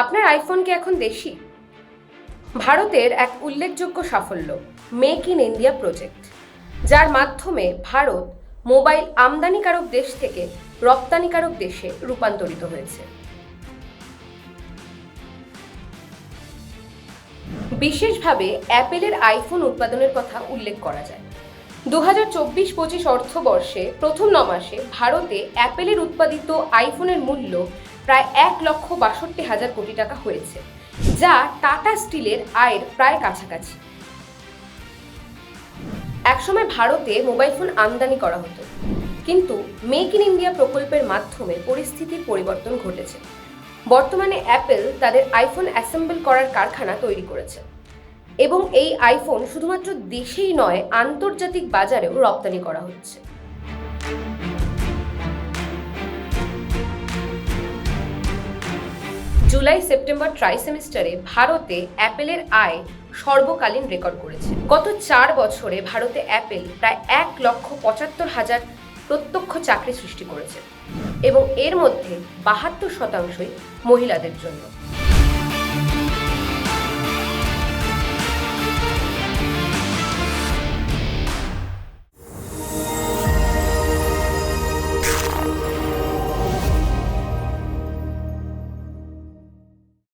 আপনার আইফোন কি এখন দেশি? ভারতের এক উল্লেখযোগ্য সাফল্য মেক ইন ইন্ডিয়া প্রজেক্ট যার মাধ্যমে ভারত মোবাইল আমদানিকারক দেশ থেকে রপ্তানিকারক দেশে রূপান্তরিত হয়েছে। বিশেষভাবে অ্যাপেলের আইফোন উৎপাদনের কথা উল্লেখ করা যায়। দু হাজার চব্বিশ পঁচিশ অর্থবর্ষে প্রথম ন মাসে ভারতে অ্যাপেলের উৎপাদিত আইফোনের মূল্য প্রায় এক লক্ষ বাষট্টি হাজার কোটি টাকা হয়েছে, যা টাটা স্টিলের আয়ের প্রায় কাছাকাছি। একসময় ভারতে মোবাইল ফোন আমদানি করা হতো, কিন্তু মেক ইন ইন্ডিয়া প্রকল্পের মাধ্যমে পরিস্থিতির পরিবর্তন ঘটেছে। বর্তমানে অ্যাপেল তাদের আইফোন অ্যাসেম্বল করার কারখানা তৈরি করেছে এবং এই আইফোন শুধুমাত্র দেশেই নয়, আন্তর্জাতিক বাজারেও রপ্তানি করা হচ্ছে। জুলাই সেপ্টেম্বর ট্রাই সেমিস্টারে ভারতে অ্যাপেলের আয় সর্বকালীন রেকর্ড করেছে। গত চার বছরে ভারতে অ্যাপেল প্রায় এক লক্ষ পঁচাত্তর হাজার প্রত্যক্ষ চাকরি সৃষ্টি করেছে এবং এর মধ্যে বাহাত্তর শতাংশই মহিলাদের জন্য।